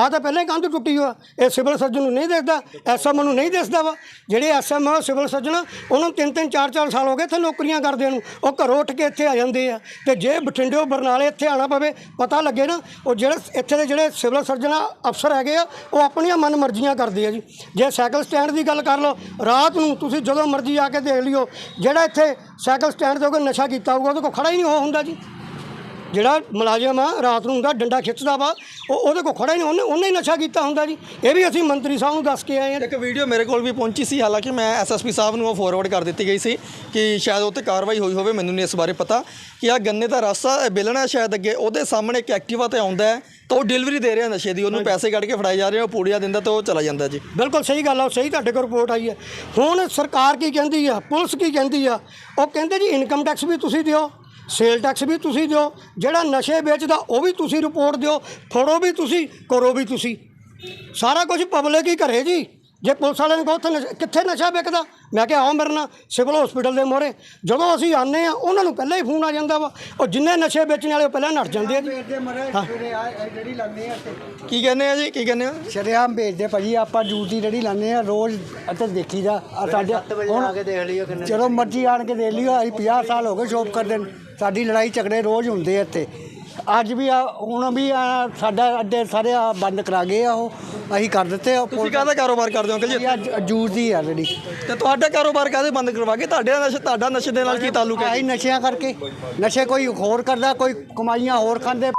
S2: ਆ ਤਾਂ ਪਹਿਲਾਂ ਹੀ ਕੰਧ ਟੁੱਟੀ ਹੋਆ। ਇਹ ਸਿਵਲ ਸਰਜਨ ਨੂੰ ਨਹੀਂ ਦੇਖਦਾ, ਐਸਐਮ ਨੂੰ ਨਹੀਂ ਦਿਸਦਾ ਵਾ। ਜਿਹੜੇ ਐਸਐਮ ਆ, ਸਿਵਲ ਸਰਜਨ, ਉਹਨਾਂ ਨੂੰ ਤਿੰਨ ਤਿੰਨ ਚਾਰ ਚਾਰ ਸਾਲ ਹੋ ਗਏ ਇੱਥੇ ਨੌਕਰੀਆਂ ਕਰਦੇ ਨੂੰ। ਉਹ ਘਰੋਂ ਉੱਠ ਕੇ ਇੱਥੇ ਆ ਜਾਂਦੇ ਆ। ਤੇ ਜੇ ਬਠਿੰਡਿਓ, ਬਰਨਾਲੇ ਇੱਥੇ ਆਣਾ ਪਵੇ, ਪਤਾ ਲੱਗੇ ਨਾ, ਉਹ ਜਿਹੜੇ ਇੱਥੇ ਦੇ ਜਿਹੜੇ ਸਿਵਲ ਸਰਜਨ ਅਫਸਰ ਹੈਗੇ ਆ, ਉਹ ਆਪਣੀਆਂ ਮਨ ਮਰਜ਼ੀਆਂ ਕਰਦੇ ਆ ਜੀ। ਜੇ ਸਾਈਕਲ ਸਟੈਂਡ ਦੀ ਗੱਲ ਕਰ ਲਓ, ਰਾਤ ਨੂੰ ਤੁਸੀਂ ਜਦੋਂ ਮਰਜ਼ੀ ਆ ਕੇ ਦੇਖ ਲਿਓ, ਜਿਹੜਾ ਇੱਥੇ ਸਾਈਕਲ ਸਟੈਂਡ ਤੇ ਕੋਈ ਨਸ਼ਾ ਕੀਤਾ ਹੋਊਗਾ, ਉਹਦੇ ਕੋਲ ਖੜਾ ਹੀ ਨਹੀਂ ਹੋ ਹੁੰਦਾ ਜੀ। ਜਿਹੜਾ ਮੁਲਾਜ਼ਮ ਆ ਰਾਤ ਨੂੰ ਹੁੰਦਾ ਡੰਡਾ ਖਿੱਚਦਾ ਵਾ ਉਹ ਉਹਦੇ ਕੋਲ ਖੜਾ ਹੀ ਨਹੀਂ ਉਹਨੇ ਉਹਨੇ ਹੀ ਨਸ਼ਾ ਕੀਤਾ ਹੁੰਦਾ ਜੀ। ਇਹ ਵੀ ਅਸੀਂ ਮੰਤਰੀ ਸਾਹਿਬ ਨੂੰ ਦੱਸ ਕੇ ਆਏ ਹਾਂ।
S1: ਇੱਕ ਵੀਡੀਓ ਮੇਰੇ ਕੋਲ ਵੀ ਪਹੁੰਚੀ ਸੀ ਹਾਲਾਂਕਿ ਮੈਂ ਐਸਐਸਪੀ ਸਾਹਿਬ ਨੂੰ ਉਹ ਫਾਰਵਰਡ ਕਰ ਦਿੱਤੀ ਗਈ ਸੀ ਕਿ ਸ਼ਾਇਦ ਉਹ ਤੇ ਕਾਰਵਾਈ ਹੋਈ ਹੋਵੇ ਮੈਨੂੰ ਨਹੀਂ ਇਸ ਬਾਰੇ ਪਤਾ। ਕਿ ਆ ਗੰਨੇ ਦਾ ਰਸਾ ਬਿਲਣਾ ਸ਼ਾਇਦ ਅੱਗੇ ਉਹਦੇ ਸਾਹਮਣੇ ਇੱਕ ਐਕਟਿਵਾ ਤੇ ਆਉਂਦਾ ਹੈ ਤਾਂ ਉਹ ਡਿਲੀਵਰੀ ਦੇ ਰਿਹਾ ਨਸ਼ੇ ਦੀ ਉਹਨੂੰ ਪੈਸੇ ਕੱਢ ਕੇ ਫੜਾਏ ਜਾ ਰਹੇ ਆ, ਉਹ ਪੂੜੀਆਂ ਦਿੰਦਾ ਤਾਂ ਉਹ ਚਲਾ ਜਾਂਦਾ ਜੀ।
S2: ਬਿਲਕੁਲ ਸਹੀ ਗੱਲ ਆ ਉਹ ਸਹੀ ਤੁਹਾਡੇ ਕੋਲ ਰਿਪੋਰਟ ਆਈ ਹੈ। ਹੁਣ ਸਰਕਾਰ ਕੀ ਕਹਿੰਦੀ ਆ ਪੁਲਿਸ ਕੀ ਕਹਿੰਦੀ ਆ? ਉਹ ਕਹਿੰਦੇ ਜੀ ਇਨਕਮ ਟੈਕਸ ਵੀ ਤੁਸੀਂ ਦਿਓ। ਸੇਲ ਟੈਕਸ ਵੀ ਤੁਸੀਂ ਦਿਓ ਜਿਹੜਾ ਨਸ਼ੇ ਵੇਚਦਾ ਉਹ ਵੀ ਤੁਸੀਂ ਰਿਪੋਰਟ ਦਿਓ ਫੜੋ ਵੀ ਤੁਸੀਂ ਕਰੋ ਵੀ ਤੁਸੀਂ। ਸਾਰਾ ਕੁਝ ਪਬਲਿਕ ਹੀ ਕਰੇ ਜੀ। ਜੇ ਪੁਲਿਸ ਵਾਲਿਆਂ ਨੇ ਕਹੋ ਉੱਥੇ ਕਿੱਥੇ ਨਸ਼ਾ ਵਿਕਦਾ ਮੈਂ ਕਿਹਾ ਆਓ ਮੇਰੇ ਨਾਲ ਸਿਵਲ ਹਸਪੀਟਲ ਦੇ ਮੋਹਰੇ। ਜਦੋਂ ਅਸੀਂ ਆਨੇ ਆ ਉਹਨਾਂ ਨੂੰ ਪਹਿਲਾਂ ਹੀ ਫੋਨ ਆ ਜਾਂਦਾ ਵਾ। ਉਹ ਜਿੰਨੇ ਨਸ਼ੇ ਵੇਚਣ ਵਾਲੇ ਉਹ ਪਹਿਲਾਂ ਨੱਠ ਜਾਂਦੇ ਆ ਜੀ। ਹਾਂ।
S3: ਜਿਹੜੀ ਲਾਉਂਦੇ ਆ
S1: ਕੀ ਕਹਿੰਦੇ ਆ ਜੀ? ਕੀ ਕਹਿੰਦੇ ਆ?
S3: ਸ਼ਰਿਆਮ ਭੇਜਦੇ ਭਾਜੀ ਆਪਾਂ ਡਿਊਟੀ ਜਿਹੜੀ ਲਾਉਂਦੇ ਆ ਰੋਜ਼ ਅਤੇ ਦੇਖੀਦਾ। ਆ ਸਾਡੇ ਹੁਣ ਆ ਕੇ ਦੇਖ ਲਿਓ ਕਿੰਨੇ ਚਲੋ ਮਰਜ਼ੀ ਆਣ ਕੇ ਦੇਖ ਲਿਓ ਅਸੀਂ 50 ਸਾਲ ਹੋ ਗਏ ਸ਼ੋਪ ਕਰਦੇ ਨੂੰ। ਸਾਡੀ ਲੜਾਈ ਝਗੜੇ ਰੋਜ਼ ਹੁੰਦੇ ਆ ਇੱਥੇ। ਅੱਜ ਵੀ ਆ ਹੁਣ ਵੀ ਆ ਸਾਡਾ ਅੱਡੇ ਸਾਰੇ ਆ ਬੰਦ ਕਰਾ ਗਏ ਆ ਉਹ। ਅਸੀਂ ਕਰ ਦਿੱਤੇ ਆ
S1: ਤੁਸੀਂ ਕਾਹਦਾ ਕਾਰੋਬਾਰ ਕਰਦੇ ਹੋ ਅੰਕਲ ਜੀ?
S3: ਜੂਸ ਦੀ ਆ ਜਿਹੜੀ।
S1: ਤੇ ਤੁਹਾਡਾ ਕਾਰੋਬਾਰ ਕਾਹਦੇ ਬੰਦ ਕਰਵਾਗੇ ਤੁਹਾਡੇ ਨਸ਼ੇ ਤੁਹਾਡਾ ਨਸ਼ੇ ਦੇ ਨਾਲ ਕੀ ਤਾਲੁਕ ਹੈ
S3: ਆਹੀ ਨਸ਼ਿਆਂ ਕਰਕੇ। ਨਸ਼ੇ ਕੋਈ ਹੋਰ ਕਰਦਾ ਕੋਈ ਕਮਾਈਆਂ ਹੋਰ ਖਾਂਦੇ।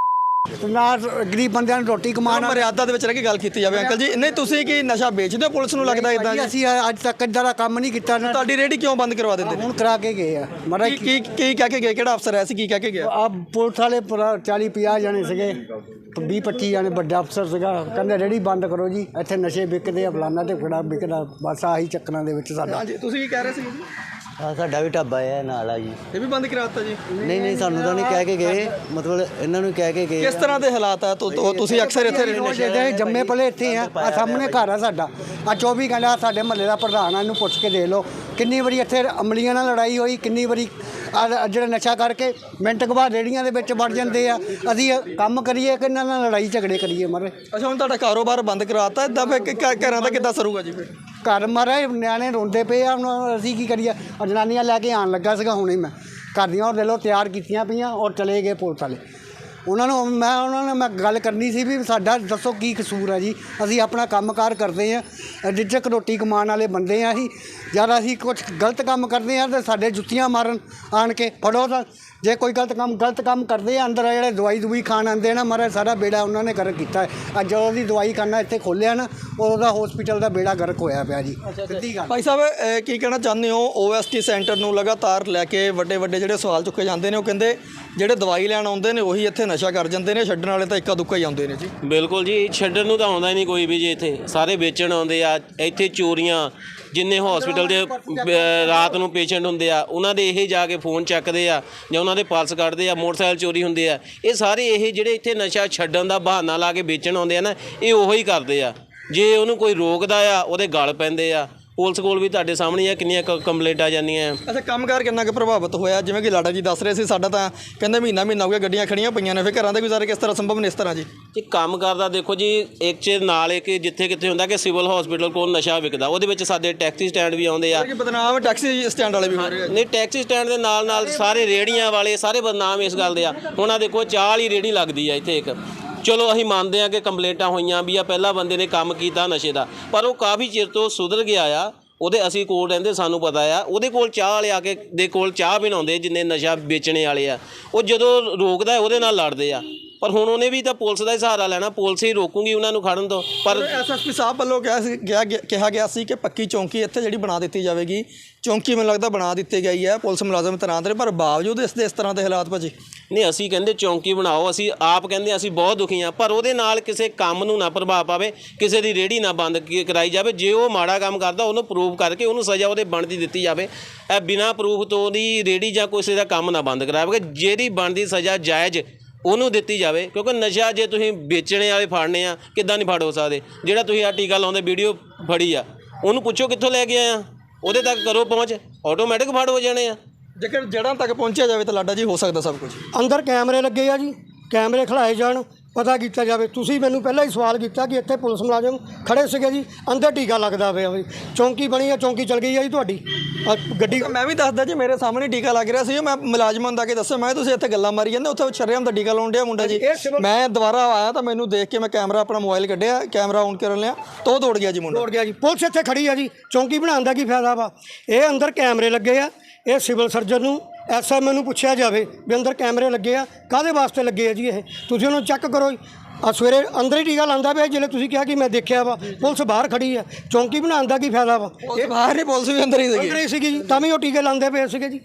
S3: ਨਾ ਗਰੀਬ ਬੰਦਿਆਂ ਨੂੰ ਰੋਟੀ ਕਮਾਉਣ।
S1: ਮਰਿਆਦਾ ਦੇ ਵਿੱਚ ਰਹਿ ਕੇ ਗੱਲ ਕੀਤੀ ਜਾਵੇ ਅੰਕਲ ਜੀ। ਨਹੀਂ ਤੁਸੀਂ ਕੀ ਨਸ਼ਾ ਵੇਚਦੇ ਹੋ? ਪੁਲਿਸ ਨੂੰ ਲੱਗਦਾ ਇਦਾਂ
S3: ਭਾਜੀ, ਅਸੀਂ ਅੱਜ ਤੱਕ ਇਦਾਂ ਦਾ ਕੰਮ ਨਹੀਂ ਕੀਤਾ। ਨਾ
S1: ਤੁਹਾਡੀ ਰੇੜੀ ਕਿਉਂ ਬੰਦ ਕਰਵਾ ਦਿੰਦੇ
S3: ਹੁਣ ਕਰਾ ਕੇ ਗਏ ਆ। ਮਹਾਰਾਜ
S1: ਕੀ ਕੀ ਕੀ ਕਹਿ ਕੇ ਗਏ? ਕਿਹੜਾ ਅਫਸਰ ਐ ਸੀ ਕੀ ਕਹਿ ਕੇ ਗਿਆ
S3: ਆ? ਪੁਲਿਸ ਵਾਲੇ 40 50 ਜਣੇ ਸੀਗੇ। 20 25 ਜਣੇ ਵੱਡਾ ਅਫਸਰ ਸੀਗਾ। ਕਹਿੰਦੇ ਰੇੜੀ ਬੰਦ ਕਰੋ ਜੀ। ਇੱਥੇ ਨਸ਼ੇ ਵਿਕਦੇ ਆ ਫਲਾਨਾ ਤੇ ਫੜਾ ਵਿਕਦਾ। ਬਸ ਆਹੀ ਚੱਕਰਾਂ ਦੇ ਵਿੱਚ ਸਾਡਾ।
S1: ਹਾਂਜੀ ਤੁਸੀਂ ਕੀ ਕਹਿ ਰਹੇ ਸੀ ਜੀ?
S4: ਆ ਸਾਡਾ ਵੀ ਢਾਬਾ ਹੈ ਨਾਲ ਆ ਜੀ।
S1: ਇਹ ਵੀ ਬੰਦ ਕਰਾ ਦਿੱਤਾ ਜੀ?
S4: ਨਹੀਂ ਨਹੀਂ ਸਾਨੂੰ ਤਾਂ ਨਹੀਂ ਕਹਿ ਕੇ ਗਏ। ਮਤਲਬ ਇਹਨਾਂ ਨੂੰ ਕਹਿ ਕੇ ਗਏ
S1: ਕਿਸ ਤਰ੍ਹਾਂ ਦੇ ਹਾਲਾਤ ਆ? ਤੁ- ਤੁ- ਤੁਸੀਂ ਅਕਸਰ ਇੱਥੇ ਰਹਿੰਦੇ
S3: ਉਹ ਜਿਹੜੇ ਜੰਮੇ ਪਲੇ ਇੱਥੇ ਆ। ਆ ਸਾਹਮਣੇ ਘਰ ਆ ਸਾਡਾ। ਆ 24 ਘੰਟਾ ਸਾਡੇ ਮਹੱਲੇ ਦਾ ਪ੍ਰਧਾਨ ਆ ਇਹਨੂੰ ਪੁੱਛ ਕੇ ਦੇਖ ਲਓ। ਕਿੰਨੀ ਵਾਰੀ ਇੱਥੇ ਅਮਲੀਆਂ ਨਾਲ ਲੜਾਈ ਹੋਈ ਕਿੰਨੀ ਵਾਰੀ ਆ ਜਿਹੜਾ ਨਸ਼ਾ ਕਰਕੇ ਮਿੰਟ ਕੁ ਬਾਅਦ ਰੇੜੀਆਂ ਦੇ ਵਿੱਚ ਵੜ ਜਾਂਦੇ ਆ ਅਸੀਂ ਕੰਮ ਕਰੀਏ ਕਿ ਇਹਨਾਂ ਨਾਲ ਲੜਾਈ ਝਗੜੇ ਕਰੀਏ ਮਾਰੇ?
S1: ਅੱਛਾ ਹੁਣ ਤੁਹਾਡਾ ਕਾਰੋਬਾਰ ਬੰਦ ਕਰਾਤਾ ਇਦਾਂ ਘ- ਘਰਾਂ ਦਾ ਕਿੱਦਾਂ ਸਰੂਗਾ ਜੀ ਫਿਰ?
S3: ਘਰ ਮਾਰੇ ਨਿਆਣੇ ਰੋਂਦੇ ਪਏ ਆ ਹੁਣ ਅਸੀਂ ਕੀ ਕਰੀਏ? ਜਨਾਨੀਆਂ ਲੈ ਕੇ ਆਣ ਲੱਗਾ ਸੀਗਾ ਹੁਣੇ ਮੈਂ। ਘਰ ਦੀਆਂ ਉਹ ਦੇ ਲੋ ਤਿਆਰ ਕੀਤੀਆਂ ਪਈਆਂ ਔਰ ਚਲੇ ਗਏ ਪੁਲਿਸ ਵਾਲੇ। ਉਹਨਾਂ ਨੂੰ ਮੈਂ ਉਹਨਾਂ ਨਾਲ ਮੈਂ ਗੱਲ ਕਰਨੀ ਸੀ ਵੀ ਸਾਡਾ ਦੱਸੋ ਕੀ ਕਸੂਰ ਆ ਜੀ? ਅਸੀਂ ਆਪਣਾ ਕੰਮਕਾਰ ਕਰਦੇ ਆ ਰਿਜਕ ਰੋਟੀ ਕਮਾਉਣ ਵਾਲੇ ਬੰਦੇ ਆ ਅਸੀਂ ਜਦ ਅਸੀਂ ਕੁਝ ਗਲਤ ਕੰਮ ਕਰਦੇ ਆ ਤੇ ਸਾਡੇ ਜੁੱਤੀਆਂ ਮਾਰਨ ਆਣ ਕੇ ਫੜੋ ਤਾਂ। ਜੇ ਕੋਈ ਗਲਤ ਕੰਮ ਗਲਤ ਕੰਮ ਕਰਦੇ ਆ ਅੰਦਰ ਜਿਹੜੇ ਦਵਾਈ ਦਵਾਈ ਖਾਣ ਆਉਂਦੇ ਨਾ ਮਾਰੇ ਸਾਰਾ ਬੇੜਾ ਉਹਨਾਂ ਨੇ ਗਰਕ ਕੀਤਾ। ਹੈ ਅੱਜ ਜਦੋਂ ਦੀ ਦਵਾਈ ਖਾਨਾ ਇੱਥੇ ਖੋਲਿਆ ਨਾ ਉਦੋਂ ਦਾ ਹਸਪੀਟਲ ਦਾ ਬੇੜਾ ਗਰਕ ਹੋਇਆ ਪਿਆ ਜੀ। ਸਿੱਧੀ ਗੱਲ।
S1: ਭਾਈ ਸਾਹਿਬ ਕੀ ਕਹਿਣਾ ਚਾਹੁੰਦੇ ਹੋ? ਓਐਸਟੀ ਸੈਂਟਰ ਨੂੰ ਲਗਾਤਾਰ ਲੈ ਕੇ ਵੱਡੇ ਵੱਡੇ ਜਿਹੜੇ ਸਵਾਲ ਚੁੱਕੇ ਜਾਂਦੇ ਨੇ ਉਹ ਕਹਿੰਦੇ ਜਿਹੜੇ ਦਵਾਈ ਲੈਣ ਆਉਂਦੇ ਨੇ ਉਹੀ ਇੱਥੇ ਨਸ਼ਾ ਕਰ ਜਾਂਦੇ ਨੇ ਛੱਡਣ ਵਾਲੇ ਤਾਂ ਇੱਕਾ ਦੁੱਕਾ ਹੀ ਆਉਂਦੇ ਨੇ ਜੀ।
S5: ਬਿਲਕੁਲ ਜੀ ਛੱਡਣ ਨੂੰ ਤਾਂ ਆਉਂਦਾ ਹੀ ਨਹੀਂ ਕੋਈ ਵੀ ਜੀ ਇੱਥੇ। ਸਾਰੇ ਵੇਚਣ ਆਉਂਦੇ ਆ ਇੱਥੇ ਚੋਰੀਆਂ ਜਿੰਨੇ ਹਸਪੀਟਲ ਦੇ ਅਹ, ਰਾਤ ਨੂੰ ਪੇਸ਼ੈਂਟ ਹੁੰਦੇ ਆ ਉਹਨਾਂ ਦੇ ਇਹ ਜਾ ਕੇ ਫੋਨ ਚੱਕਦੇ ਆ ਜਾਂ ਉਹਨਾਂ ਦੇ ਪਰਸ ਕੱਢਦੇ ਆ ਮੋਟਰਸਾਈਕਲ ਚੋਰੀ ਹੁੰਦੇ ਆ। ਇਹ ਸਾਰੇ ਇਹ ਜਿਹੜੇ ਇੱਥੇ ਨਸ਼ਾ ਛੱਡਣ ਦਾ ਬਹਾਨਾ ਲਾ ਕੇ ਵੇਚਣ ਆਉਂਦੇ ਆ ਨਾ ਇਹ ਉਹੋ ਹੀ ਕਰਦੇ ਆ। ਜੇ ਉਹਨੂੰ ਕੋਈ ਰੋਕਦਾ ਆ ਉਹਦੇ ਗਲ ਪੈਂਦੇ ਆ। ਪੁਲਿਸ ਕੋਲ ਵੀ ਤੁਹਾਡੇ ਸਾਹਮਣੇ ਆ ਕਿੰਨੀਆਂ ਕ- ਕੰਪਲੇਂਟਾਂ ਜਾਂਦੀਆਂ ਆ?
S1: ਅੱਛਾ ਕੰਮਕਾਰ ਕਿੰਨਾ ਕੁ ਪ੍ਰਭਾਵਿਤ ਹੋਇਆ? ਜਿਵੇਂ ਕਿ ਲਾਡਾ ਜੀ ਦੱਸ ਰਹੇ ਸੀ ਸਾਡਾ ਤਾਂ ਕਹਿੰਦੇ ਮਹੀਨਾ ਮਹੀਨਾ ਹੋ ਗਿਆ ਗੱਡੀਆਂ ਖੜੀਆਂ ਪਈਆਂ ਨੇ। ਫਿਰ ਘਰਾਂ ਦੇ ਗੁਜ਼ਾਰੇ ਕਿਸ ਤਰ੍ਹਾਂ? ਸੰਭਵ ਨੇ ਇਸ ਤਰ੍ਹਾਂ ਜੀ?
S5: ਜੀ ਕੰਮ ਕਰਦਾ ਦੇਖੋ ਜੀ ਇੱਕ ਚ ਨਾਲ ਇੱਕ ਜਿੱਥੇ ਕਿੱਥੇ ਹੁੰਦਾ ਕਿ ਸਿਵਲ ਹਸਪੀਟਲ ਕੋਲ ਨਸ਼ਾ ਵਿਕਦਾ। ਉਹਦੇ ਵਿੱਚ ਸਾਡੇ ਟੈਕਸੀ ਸਟੈਂਡ ਵੀ ਆਉਂਦੇ ਆ।
S1: ਕਿ ਬਦਨਾਮ ਟੈਕਸੀ ਸਟੈਂਡ ਵਾਲੇ ਵੀ ਹੋ ਰਹੇ ਆ।
S5: ਨਹੀਂ ਟੈਕਸੀ ਸਟੈਂਡ ਦੇ ਨਾਲ ਨਾਲ ਸਾਰੇ ਰੇੜੀਆਂ ਵਾਲੇ ਸਾਰੇ ਬਦਨਾਮ ਇਸ ਗੱਲ ਦੇ ਆ। ਹੁਣ ਆ ਦੇਖੋ ਚਾਹ ਵਾਲੀ ਰੇੜੀ ਲੱਗਦੀ ਆ ਇੱਥੇ ਇੱਕ। ਚਲੋ ਅਸੀਂ ਮੰਨਦੇ ਹਾਂ ਕਿ ਕੰਪਲੇਂਟਾਂ ਹੋਈਆਂ ਵੀ ਆ, ਪਹਿਲਾਂ ਬੰਦੇ ਨੇ ਕੰਮ ਕੀਤਾ ਨਸ਼ੇ ਦਾ, ਪਰ ਉਹ ਕਾਫੀ ਚਿਰ ਤੋਂ ਸੁਧਰ ਗਿਆ ਆ, ਉਹਦੇ ਅਸੀਂ ਕੋਲ ਰਹਿੰਦੇ, ਸਾਨੂੰ ਪਤਾ ਆ, ਉਹਦੇ ਕੋਲ ਚਾਹ ਵਾਲੇ ਆ ਕੇ, ਦੇ ਕੋਲ ਚਾਹ ਬਣਾਉਂਦੇ ਜਿੰਨੇ ਨਸ਼ਾ ਵੇਚਣੇ ਵਾਲੇ ਆ, ਉਹ ਜਦੋਂ ਰੋਕਦਾ, ਉਹਦੇ ਨਾਲ ਲੜਦੇ ਆ। ਪਰ ਹੁਣ ਉਹਨੇ ਵੀ ਤਾਂ ਪੁਲਿਸ ਦਾ ਹੀ ਸਹਾਰਾ ਲੈਣਾ ਪੁਲਿਸ ਹੀ ਰੋਕੂਗੀ ਉਹਨਾਂ ਨੂੰ ਖੜਨ ਤੋਂ। ਪਰ
S1: ਐਸਐਸਪੀ ਸਾਹਿਬ ਵੱਲੋਂ ਕਿਹਾ ਸੀ ਗਿਆ- ਕਿਹਾ ਗਿਆ ਸੀ ਕਿ ਪੱਕੀ ਚੌਂਕੀ ਇੱਥੇ ਜਿਹੜੀ ਬਣਾ ਦਿੱਤੀ ਜਾਵੇਗੀ। ਚੌਂਕੀ ਮੈਨੂੰ ਲੱਗਦਾ ਬਣਾ ਦਿੱਤੀ ਗਈ ਹੈ ਪੁਲਿਸ ਮੁਲਾਜ਼ਮ ਤੈਨਾਤ ਨੇ ਪਰ ਬਾਵਜੂਦ ਇਸ ਦੇ ਇਸ ਤਰ੍ਹਾਂ ਦੇ ਹਾਲਾਤ ਭਾਜੀ।
S5: ਨਹੀਂ ਅਸੀਂ ਕਹਿੰਦੇ ਚੌਂਕੀ ਬਣਾਓ ਅਸੀਂ ਆਪ ਕਹਿੰਦੇ ਅਸੀਂ ਬਹੁਤ ਦੁਖੀ ਆ ਪਰ ਉਹਦੇ ਨਾਲ ਕਿਸੇ ਕੰਮ ਨੂੰ ਨਾ ਪ੍ਰਭਾਵ ਪਾਵੇ ਕਿਸੇ ਦੀ ਰੇੜੀ ਨਾ ਬੰਦ ਕਰਾਈ ਜਾਵੇ ਜੇ ਉਹ ਮਾੜਾ ਕੰਮ ਕਰਦਾ ਉਹਨੂੰ ਪ੍ਰੂਵ ਕਰਕੇ ਉਹਨੂੰ ਸਜ਼ਾ ਉਹਦੇ ਬਣਦੀ ਦਿੱਤੀ ਜਾਵੇ। ਇਹ ਬਿਨਾਂ ਪ੍ਰੂਫ ਤੋਂ ਉਹਦੀ ਰੇੜੀ ਜਾਂ ਕਿਸੇ ਦਾ ਕੰਮ ਨਾ ਬੰਦ ਕਰਾਵੇ ਜਿਹੜੀ ਬਣਦੀ ਸਜ਼ਾ ਜਾਇਜ਼ ਉਹਨੂੰ ਦਿੱਤੀ ਜਾਵੇ ਕਿਉਂਕਿ ਨਸ਼ਾ ਜੇ ਤੁਸੀਂ ਵੇਚਣੇ ਵਾਲੇ ਫੜਨੇ ਆ ਕਿੱਦਾਂ ਨਹੀਂ ਫੜ ਹੋ ਸਕਦੇ? ਜਿਹੜਾ ਤੁਸੀਂ ਆ ਟੀਕਾ ਲਾਉਂਦੇ ਵੀਡੀਓ ਫੜੀ ਆ ਉਹਨੂੰ ਪੁੱਛੋ ਕਿੱਥੋਂ ਲੈ ਕੇ ਆਇਆ ਉਹਦੇ ਤੱਕ ਕਰੋ ਪਹੁੰਚ ਆਟੋਮੈਟਿਕ ਫੜ ਹੋ ਜਾਣੇ ਆ।
S1: ਜੇਕਰ ਜੜਾਂ ਤੱਕ ਪਹੁੰਚਿਆ ਜਾਵੇ ਤਾਂ ਲਾਡਾ ਜੀ ਹੋ ਸਕਦਾ ਸਭ ਕੁਝ।
S2: ਅੰਦਰ ਕੈਮਰੇ ਲੱਗੇ ਆ ਜੀ ਕੈਮਰੇ ਖੜਾਏ ਜਾਣ। ਪਤਾ ਕੀਤਾ ਜਾਵੇ। ਤੁਸੀਂ ਮੈਨੂੰ ਪਹਿਲਾਂ ਹੀ ਸਵਾਲ ਕੀਤਾ ਕਿ ਇੱਥੇ ਪੁਲਿਸ ਮੁਲਾਜ਼ਮ ਖੜੇ ਸੀਗੇ ਜੀ। ਅੰਦਰ ਟੀਕਾ ਲੱਗਦਾ ਪਿਆ ਵੀ। ਚੌਂਕੀ ਬਣੀ ਆ ਚੌਂਕੀ ਚਲ ਗਈ ਆ ਜੀ ਤੁਹਾਡੀ। ਗੱਡੀ
S1: ਮੈਂ ਵੀ ਦੱਸਦਾ ਜੀ ਮੇਰੇ ਸਾਹਮਣੇ ਟੀਕਾ ਲੱਗ ਰਿਹਾ ਸੀ। ਮੈਂ ਮੁਲਾਜ਼ਮਾਂ ਦਾ ਕੇ ਦੱਸਿਆ। ਮੈਂ ਕਿਹਾ ਤੁਸੀਂ ਇੱਥੇ ਗੱਲਾਂ ਮਾਰੀ ਜਾਂਦੇ ਉੱਥੇ ਸ਼ਰੇਆਮ ਦਾ ਟੀਕਾ ਲਾਉਣ ਡਿਆ ਮੁੰਡਾ ਜੀ।
S2: ਇਹ
S1: ਮੈਂ ਦੁਬਾਰਾ ਆਇਆ ਤਾਂ ਮੈਨੂੰ ਦੇਖ ਕੇ ਮੈਂ ਕੈਮਰਾ ਆਪਣਾ ਮੋਬਾਈਲ ਕੱਢਿਆ। ਕੈਮਰਾ ਔਨ ਕਰਨ ਲਿਆ। ਤਾਂ ਉਹ ਦੌੜ ਗਿਆ ਜੀ ਮੁੰਡਾ।
S2: ਤੋੜ ਗਿਆ ਜੀ। ਪੁਲਿਸ ਇੱਥੇ ਖੜੀ ਆ ਜੀ। ਚੌਂਕੀ ਬਣਾਉਣ ਦਾ ਕੀ ਫਾਇਦਾ ਵਾ? ਇਹ ਅੰਦਰ ਕੈਮਰੇ ਲੱਗੇ ਆ। ਇਹ ਸਿਵਲ ਸਰਜਨ ਨੂੰ ਐਸਐਮਓ ਨੂੰ ਪੁੱਛਿਆ ਜਾਵੇ ਵੀ ਅੰਦਰ ਕੈਮਰੇ ਲੱਗੇ ਆ ਕਾਹਦੇ ਵਾਸਤੇ ਲੱਗੇ ਆ ਜੀ ਇਹ? ਤੁਸੀਂ ਉਹਨੂੰ ਚੈੱਕ ਕਰੋ ਆ ਸਵੇਰੇ ਅੰਦਰ ਹੀ ਟੀਕਾ ਲਾਉਂਦਾ ਪਿਆ ਜਿਹੜੇ ਤੁਸੀਂ ਕਿਹਾ ਕਿ ਮੈਂ ਦੇਖਿਆ ਵਾ ਪੁਲਿਸ ਬਾਹਰ ਖੜੀ ਆ ਚੌਂਕੀ ਬਣਾਉਣ ਦਾ ਕੀ ਫਾਇਦਾ ਵਾ?
S1: ਇਹ ਬਾਹਰ ਨਹੀਂ ਪੁਲਿਸ ਵੀ ਅੰਦਰ ਹੀ ਸੀਗੀ।
S2: ਅੰਦਰ ਹੀ ਸੀਗੀ ਜੀ ਤਾਂ ਵੀ ਉਹ ਟੀਕੇ ਲਾਉਂਦੇ ਪਏ ਸੀਗੇ ਜੀ।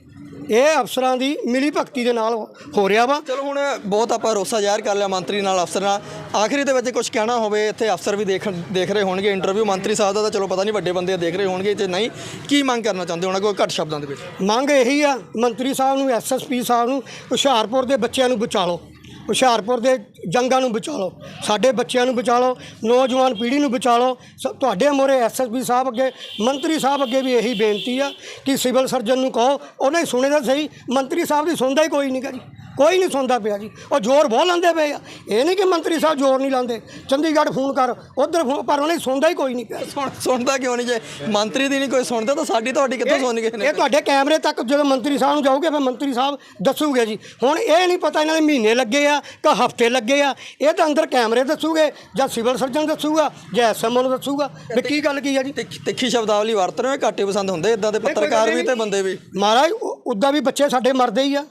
S2: ਇਹ ਅਫਸਰਾਂ ਦੀ ਮਿਲੀ ਭਗਤੀ ਦੇ ਨਾਲ ਹੋ ਰਿਹਾ ਵਾ।
S1: ਚਲੋ ਹੁਣ ਬਹੁਤ ਆਪਾਂ ਰੋਸਾ ਜ਼ਾਹਿਰ ਕਰ ਲਿਆ ਮੰਤਰੀ ਨਾਲ ਅਫਸਰ ਨਾਲ। ਆਖਰੀ ਦੇ ਵਿੱਚ ਕੁਝ ਕਹਿਣਾ ਹੋਵੇ ਇੱਥੇ ਅਫਸਰ ਵੀ ਦੇਖ ਦੇਖ ਰਹੇ ਹੋਣਗੇ ਇੰਟਰਵਿਊ ਮੰਤਰੀ ਸਾਹਿਬ ਦਾ ਤਾਂ ਚਲੋ ਪਤਾ ਨਹੀਂ ਵੱਡੇ ਬੰਦੇ ਦੇਖ ਰਹੇ ਹੋਣਗੇ ਤੇ ਨਹੀਂ ਕੀ ਮੰਗ ਕਰਨਾ ਚਾਹੁੰਦੇ ਹੋਣਾ ਕੋਈ ਘੱਟ ਸ਼ਬਦਾਂ ਦੇ ਵਿੱਚ?
S2: ਮੰਗ ਇਹੀ ਆ ਮੰਤਰੀ ਸਾਹਿਬ ਨੂੰ ਐਸਐਸਪੀ ਸਾਹਿਬ ਨੂੰ ਹੁਸ਼ਿਆਰਪੁਰ ਦੇ ਬੱਚਿਆਂ ਨੂੰ ਬਚਾ ਲਓ। ਹੁਸ਼ਿਆਰਪੁਰ ਦੇ ਜੰਗਾਂ ਨੂੰ ਬਚਾ ਲਓ ਸਾਡੇ ਬੱਚਿਆਂ ਨੂੰ ਬਚਾ ਲਓ ਨੌਜਵਾਨ ਪੀੜ੍ਹੀ ਨੂੰ ਬਚਾ ਲਓ ਸ- ਤੁਹਾਡੇ ਮੋਰੇ ਐਸਐਸਪੀ ਸਾਹਿਬ ਅੱਗੇ, ਮੰਤਰੀ ਸਾਹਿਬ ਅੱਗੇ ਵੀ ਇਹੀ ਬੇਨਤੀ ਆ ਕਿ ਸਿਵਲ ਸਰਜਨ ਨੂੰ ਕਹੋ, ਉਹਨੇ ਸੁਣੇ ਤਾਂ ਸਹੀ, ਮੰਤਰੀ ਸਾਹਿਬ ਦੀ ਸੁਣਦਾ ਹੀ ਕੋਈ ਨਹੀਂ ਗਾ ਜੀ। ਕੋਈ ਨਹੀਂ ਸੁਣਦਾ ਪਿਆ ਜੀ। ਉਹ ਜ਼ੋਰ ਬਹੁਤ ਲਾਉਂਦੇ ਪਏ ਆ। ਇਹ ਨਹੀਂ ਕਿ ਮੰਤਰੀ ਸਾਹਿਬ ਜ਼ੋਰ ਨਹੀਂ ਲਾਉਂਦੇ। ਚੰਡੀਗੜ੍ਹ ਫੋਨ ਕਰ ਉਧਰ ਫੋਨ ਪਰ ਉਹਨੇ ਸੁਣਦਾ ਹੀ ਕੋਈ ਨਹੀਂ ਪਿਆ।
S1: ਸੁਣ ਸੁਣਦਾ ਕਿਉਂ ਨਹੀਂ ਜੇ? ਮੰਤਰੀ ਦੀ ਨਹੀਂ ਕੋਈ ਸੁਣਦਾ ਤਾਂ ਸਾਡੀ ਤੁਹਾਡੀ ਕਿੱਥੋਂ ਸੁਣ ਗਏ ਨੇ
S2: ਇਹ ਤੁਹਾਡੇ ਕੈਮਰੇ ਤੱਕ ਜਦੋਂ ਮੰਤਰੀ ਸਾਹਿਬ ਨੂੰ ਜਾਓਗੇ ਫਿਰ ਮੰਤਰੀ ਸਾਹਿਬ ਦੱਸੂਗੇ ਜੀ। ਹੁਣ ਇਹ ਨਹੀਂ ਪਤਾ ਇਹਨਾਂ ਦੇ ਮਹੀਨੇ ਲੱਗੇ ਆ ਕਿ ਹਫ਼ਤੇ ਲੱਗੇ ਆ। ਇਹ ਤਾਂ ਅੰਦਰ ਕੈਮਰੇ ਦੱਸੂਗੇ ਜਾਂ ਸਿਵਲ ਸਰਜਨ ਦੱਸੂਗਾ ਜਾਂ ਐਸਐਮਓ ਨੂੰ ਦੱਸੂਗਾ। ਵੀ ਕੀ ਗੱਲ ਕੀ ਆ ਜੀ?
S1: ਤਿੱਖੀ- ਸ਼ਬਦਾਵਲੀ ਵਰਤ ਰਹੇ ਹੋ ਘਾਟੇ ਪਸੰਦ ਹੁੰਦੇ ਇਦਾਂ ਦੇ ਪੱਤਰਕਾਰ ਵੀ ਤੇ ਬੰਦੇ ਵੀ।
S2: ਮਹਾਰਾਜ ਉਦਾਂ ਵੀ ਬੱਚੇ ਸਾਡੇ ਮਰਦੇ ਹੀ ਆ।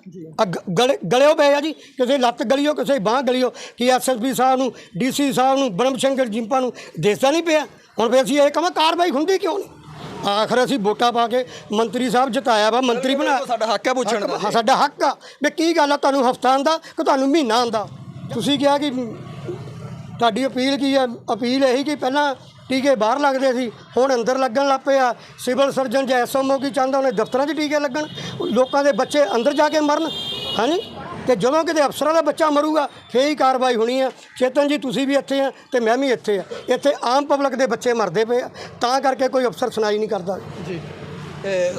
S2: ਗਲਿਓ ਪਏ ਆ ਜੀ ਕਿਸੇ ਲੱਤ ਗਲਿਓ ਕਿਸੇ ਬਾਹ ਗਲਿਓ ਕੀ ਐਸਐਸਪੀ ਸਾਹਿਬ ਨੂੰ ਡੀਸੀ ਸਾਹਿਬ ਨੂੰ ਬ੍ਰਹਮ ਸ਼ੰਕਰ ਜਿੰਪਾ ਨੂੰ ਦੇਸਦਾ ਨਹੀਂ ਪਿਆ। ਹੁਣ ਫਿਰ ਅਸੀਂ ਇਹ ਕਹਾਂ ਕਾਰਵਾਈ ਹੁੰਦੀ ਕਿਉਂ ਨਹੀਂ? ਆਖਰ ਅਸੀਂ ਵੋਟਾਂ ਪਾ ਕੇ ਮੰਤਰੀ ਸਾਹਿਬ ਜਿਤਾਇਆ ਵਾ ਮੰਤਰੀ ਬਣਾ
S1: ਸਾਡਾ ਹੱਕ ਹੈ ਪੁੱਛਣ ਦਾ।
S2: ਸਾਡਾ ਹੱਕ ਆ। ਵੀ ਕੀ ਗੱਲ ਆ ਤੁਹਾਨੂੰ ਹਫਤਾ ਆਂਦਾ ਕਿ ਤੁਹਾਨੂੰ ਮਹੀਨਾ ਆਂਦਾ ਤੁਸੀਂ ਕਿਹਾ ਕਿ ਤੁਹਾਡੀ ਅਪੀਲ ਕੀ ਹੈ ਅਪੀਲ ਇਹੀ ਕਿ ਪਹਿਲਾਂ ਟੀਕੇ ਬਾਹਰ ਲੱਗਦੇ ਸੀ ਹੁਣ ਅੰਦਰ ਲੱਗਣ ਲੱਗ ਪਏ ਆ। ਸਿਵਲ ਸਰਜਨ ਜਾਂ ਐਸਐਮਓ ਕੀ ਚਾਹੁੰਦਾ ਉਹਨੇ ਦਫ਼ਤਰਾਂ 'ਚ ਟੀਕੇ ਲੱਗਣ। ਲੋਕਾਂ ਦੇ ਬੱਚੇ ਅੰਦਰ ਜਾ ਕੇ ਮਰਨ। ਹਾਂਜੀ? ਤੇ ਜਦੋਂ ਕਿਤੇ ਅਫਸਰਾਂ ਦਾ ਬੱਚਾ ਮਰੂਗਾ, ਫੇਰ ਹੀ ਕਾਰਵਾਈ ਹੋਣੀ ਆ। ਚੇਤਨ ਜੀ, ਤੁਸੀਂ ਵੀ ਇੱਥੇ ਆ ਤੇ ਮੈਂ ਵੀ ਇੱਥੇ ਆ। ਇੱਥੇ ਆਮ ਪਬਲਿਕ ਦੇ ਬੱਚੇ ਮਰਦੇ ਪਏ ਆ। ਤਾਂ ਕਰਕੇ ਕੋਈ ਅਫਸਰ ਸੁਣਾਈ ਨਹੀਂ ਕਰਦਾ।
S1: ਜੀ।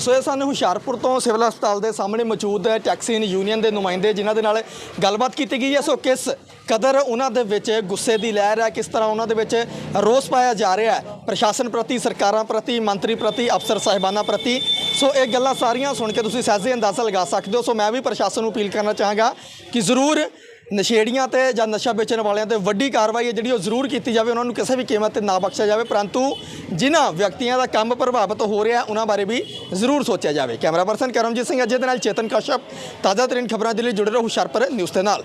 S1: ਸੋ ਇਹ ਸਾਨੂੰ ਹੁਸ਼ਿਆਰਪੁਰ ਤੋਂ ਸਿਵਲ ਹਸਪਤਾਲ ਦੇ ਸਾਹਮਣੇ ਮੌਜੂਦ ਹੈ, ਟੈਕਸੀ ਯੂਨੀਅਨ ਦੇ ਨੁਮਾਇੰਦੇ, ਜਿਨ੍ਹਾਂ ਦੇ ਨਾਲ ਗੱਲਬਾਤ ਕੀਤੀ ਗਈ ਹੈ। ਸੋ ਕਿਸ ਕਦਰ ਉਹਨਾਂ ਦੇ ਵਿੱਚ ਗੁੱਸੇ ਦੀ ਲਹਿਰ ਹੈ, ਕਿਸ ਤਰ੍ਹਾਂ ਉਹਨਾਂ ਦੇ ਵਿੱਚ ਰੋਸ ਪਾਇਆ ਜਾ ਰਿਹਾ ਹੈ। ਪ੍ਰਸ਼ਾਸਨ ਪ੍ਰਤੀ, ਸਰਕਾਰਾਂ ਪ੍ਰਤੀ, ਮੰਤਰੀ ਪ੍ਰਤੀ, ਅਫਸਰ ਸਾਹਿਬਾਨਾਂ ਪ੍ਰਤੀ। ਸੋ ਇਹ ਗੱਲਾਂ ਸਾਰੀਆਂ ਸੁਣ ਕੇ ਤੁਸੀਂ ਸਹਿਜੇ ਅੰਦਾਜ਼ਾ ਲਗਾ ਸਕਦੇ ਹੋ। ਸੋ ਮੈਂ ਵੀ ਪ੍ਰਸ਼ਾਸਨ ਨੂੰ ਅਪੀਲ ਕਰਨਾ ਚਾਹਾਂਗਾ ਕਿ ਜ਼ਰੂਰ ਨਸ਼ੇੜੀਆਂ ਤੇ ਜਾਂ ਨਸ਼ਾ ਵੇਚਣ ਵਾਲਿਆਂ ਤੇ ਵੱਡੀ ਕਾਰਵਾਈ ਹੈ, ਜਿਹੜੀ ਉਹ ਜ਼ਰੂਰ ਕੀਤੀ ਜਾਵੇ। ਉਹਨਾਂ ਨੂੰ ਕਿਸੇ ਵੀ ਕੀਮਤ ਤੇ ਨਾ ਬਖਸ਼ਿਆ ਜਾਵੇ, ਪਰੰਤੂ ਜਿਨ੍ਹਾਂ ਵਿਅਕਤੀਆਂ ਦਾ ਕੰਮ ਪ੍ਰਭਾਵਿਤ ਹੋ ਰਿਹਾ ਉਹਨਾਂ ਬਾਰੇ ਵੀ ਜ਼ਰੂਰ ਸੋਚਿਆ ਜਾਵੇ। ਕੈਮਰਾ ਪਰਸਨ ਕਰਮਜੀਤ ਸਿੰਘ ਅਜੇ ਦੇ ਨਾਲ ਚੇਤਨ ਕਸ਼ਪ। ਤਾਜ਼ਾ ਤਰੀਨ ਖਬਰਾਂ ਦੇ ਲਈ ਜੁੜੇ ਰਹੋ ਹੁਸ਼ਿਆਰਪੁਰ ਨਿਊਜ਼ ਦੇ ਨਾਲ।